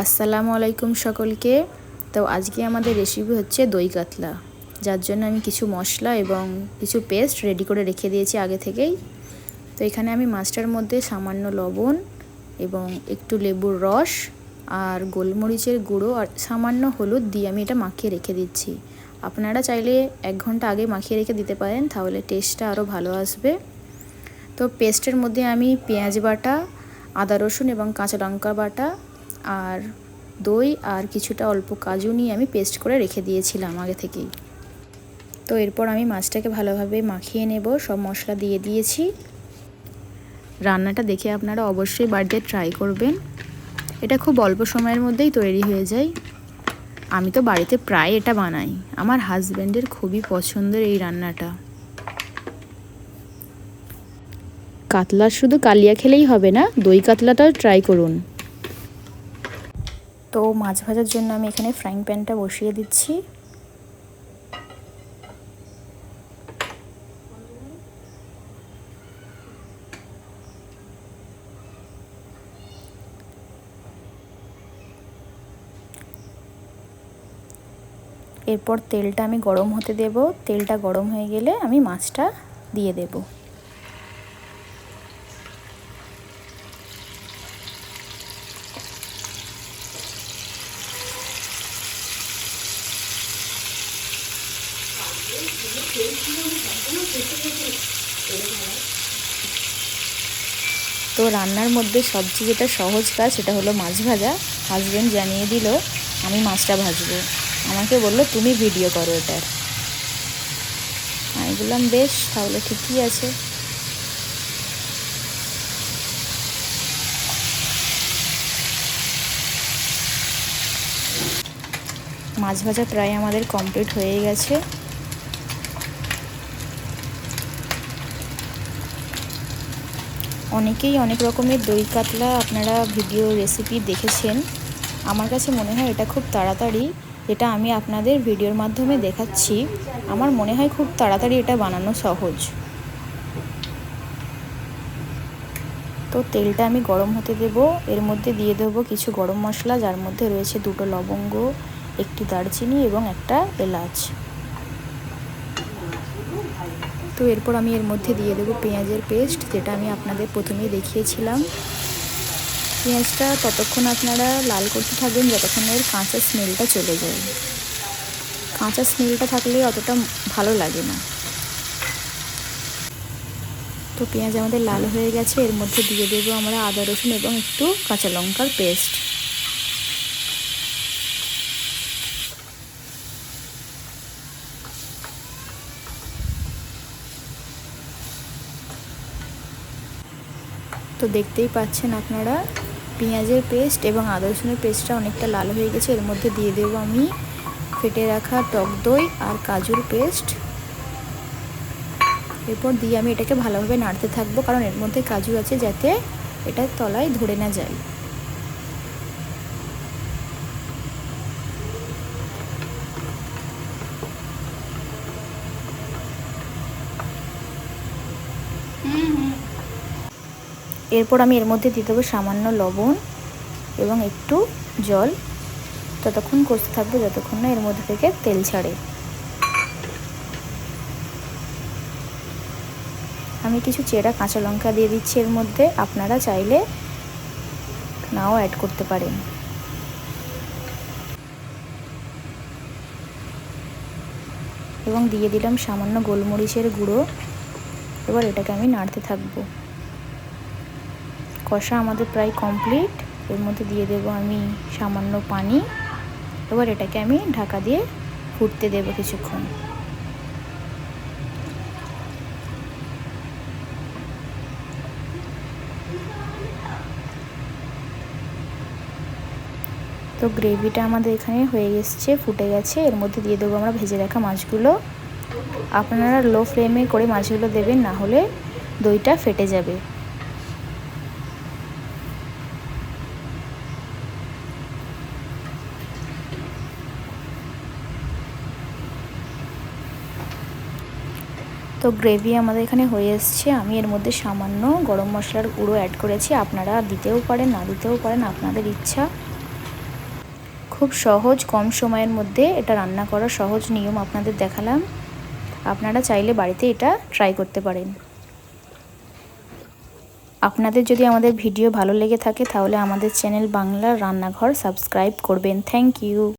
আসসালামু আলাইকুম সকলকে। তো আজকে আমাদের রেসিপি হচ্ছে দই কাতলা। যার জন্য আমি কিছু মশলা এবং কিছু পেস্ট রেডি করে রেখে দিয়েছি আগে থেকেই। তো এখানে আমি মাছটার মধ্যে সামান্য লবণ এবং একটু লেবুর রস আর গোলমরিচের গুঁড়ো আর সামান্য হলুদ দিয়ে আমি এটা মাখিয়ে রেখে দিচ্ছি। আপনারা চাইলে এক ঘণ্টা আগে মাখিয়ে রেখে দিতে পারেন, তাহলে টেস্টটা আরও ভালো আসবে। তো পেস্টের মধ্যে আমি পেঁয়াজ বাটা, আদা রসুন এবং কাঁচা লঙ্কা বাটা আর দই আর কিছুটা অল্প কাজু নিয়ে আমি পেস্ট করে রেখে দিয়েছিলাম আগে থেকেই। তো এরপর আমি মাছটাকে ভালোভাবে মাখিয়ে নেব, সব মশলা দিয়ে দিয়েছি। রান্নাটা দেখে আপনারা অবশ্যই বাড়িতে ট্রাই করবেন। এটা খুব অল্প সময়ের মধ্যেই তৈরি হয়ে যায়। আমি তো বাড়িতে প্রায় এটা বানাই। আমার হাজব্যান্ডের খুবই পছন্দের এই রান্নাটা। কাতলা শুধু কালিয়া খেলেই হবে না, দই কাতলাটাও ট্রাই করুন। তো মাছ ভাজার জন্য আমি এখানে ফ্রাইং প্যানটা বসিয়ে দিচ্ছি। এরপর তেলটা আমি গরম হতে দেব। তেলটা গরম হয়ে গেলে আমি মাছটা দিয়ে দেবো। তো রান্নার মধ্যে সবচেয়ে যেটা সহজ কাজ সেটা হলো মাছ ভাজা। হাজব্যান্ড জানিয়ে দিল, আমি মাছটা ভাজবো। আমাকে বলল, তুমি ভিডিও করো এটার। আমি বললাম, বেশ, তাহলে ঠিকই আছে। মাছ ভাজা প্রায় আমাদের কমপ্লিট হয়ে গেছে। অনেকেই অনেক রকমের দই কাতলা আপনারা ভিডিও রেসিপি দেখেছেন। আমার কাছে মনে হয় এটা খুব তাড়াতাড়ি, এটা আমি আপনাদের ভিডিওর মাধ্যমে দেখাচ্ছি। আমার মনে হয় খুব তাড়াতাড়ি এটা বানানো সহজ। তো তেলটা আমি গরম হতে দেব, এর মধ্যে দিয়ে দেবো কিছু গরম মশলা, যার মধ্যে রয়েছে দুটো লবঙ্গ, একটি দারচিনি এবং একটা এলাচ। তো এরপর আমি এর মধ্যে দিয়ে দেবো পেঁয়াজের পেস্ট, যেটা আমি আপনাদের প্রথমেই দেখিয়েছিলাম। পেঁয়াজটা ততক্ষণ আপনারা লাল করতে থাকবেন যতক্ষণ এর কাঁচা স্মেলটা চলে যায়। কাঁচা স্মেলটা থাকলে অতটা ভালো লাগে না। তো পেঁয়াজ আমাদের লাল হয়ে গেছে, এর মধ্যে দিয়ে দেবো আমরা আদা রসুন এবং একটু কাঁচা লঙ্কার পেস্ট। তো দেখতেই পাচ্ছেন আপনারা, পেঁয়াজের পেস্ট এবং আদা রসুনের পেস্টটা অনেকটা লাল হয়ে গেছে। এর মধ্যে দিয়ে দেবো আমি ফেটে রাখা টক দই আর কাজুর পেস্ট এরপর দিয়ে আমি এটাকে ভালোভাবে নাড়তে থাকব, কারণ এর মধ্যে কাজু আছে যাতে এটা তলায় ধরে না যায়। এরপর আমি এর মধ্যে দিয়ে দেবো সামান্য লবণ এবং একটু জল। ততক্ষণ কষতে থাকব যতক্ষণ না এর মধ্যে থেকে তেল ছাড়ে। আমি কিছু চেরা, কাঁচা লঙ্কা দিয়ে দিচ্ছি এর মধ্যে। আপনারা চাইলে নাও অ্যাড করতে পারেন। এবং দিয়ে দিলাম সামান্য গোলমরিচের গুঁড়ো। এবার এটাকে আমি নাড়তে থাকব। কষা আমাদের প্রায় কমপ্লিট এর মধ্যে দিয়ে দেব আমি সামান্য পানি। এবার এটাকে আমি ঢাকা দিয়ে ফুটতে দেব কিছুক্ষণ। তো গ্রেভিটা আমাদের এখানে হয়ে এসছে, ফুটে গেছে। এর মধ্যে দিয়ে দেবো আমরা ভেজে রাখা মাছগুলো। আপনারা লো ফ্লেমে করে মাছগুলো দেবেন, না হলে দইটা ফেটে যাবে। তো গ্রেভি আমাদের এখানে হয়ে এসছে। আমি এর মধ্যে সামান্য গরম মশলার গুঁড়ো অ্যাড করেছি। আপনারা দিতেও পারেন, না দিতেও পারেন, আপনাদের ইচ্ছা। খুব সহজ, কম সময়ের মধ্যে এটা রান্না করার সহজ নিয়ম আপনাদের দেখালাম। আপনারা চাইলে বাড়িতে এটা ট্রাই করতে পারেন। আপনাদের যদি আমাদের ভিডিও ভালো লেগে থাকে, তাহলে আমাদের চ্যানেল বাংলার রান্নাঘর সাবস্ক্রাইব করবেন। Thank you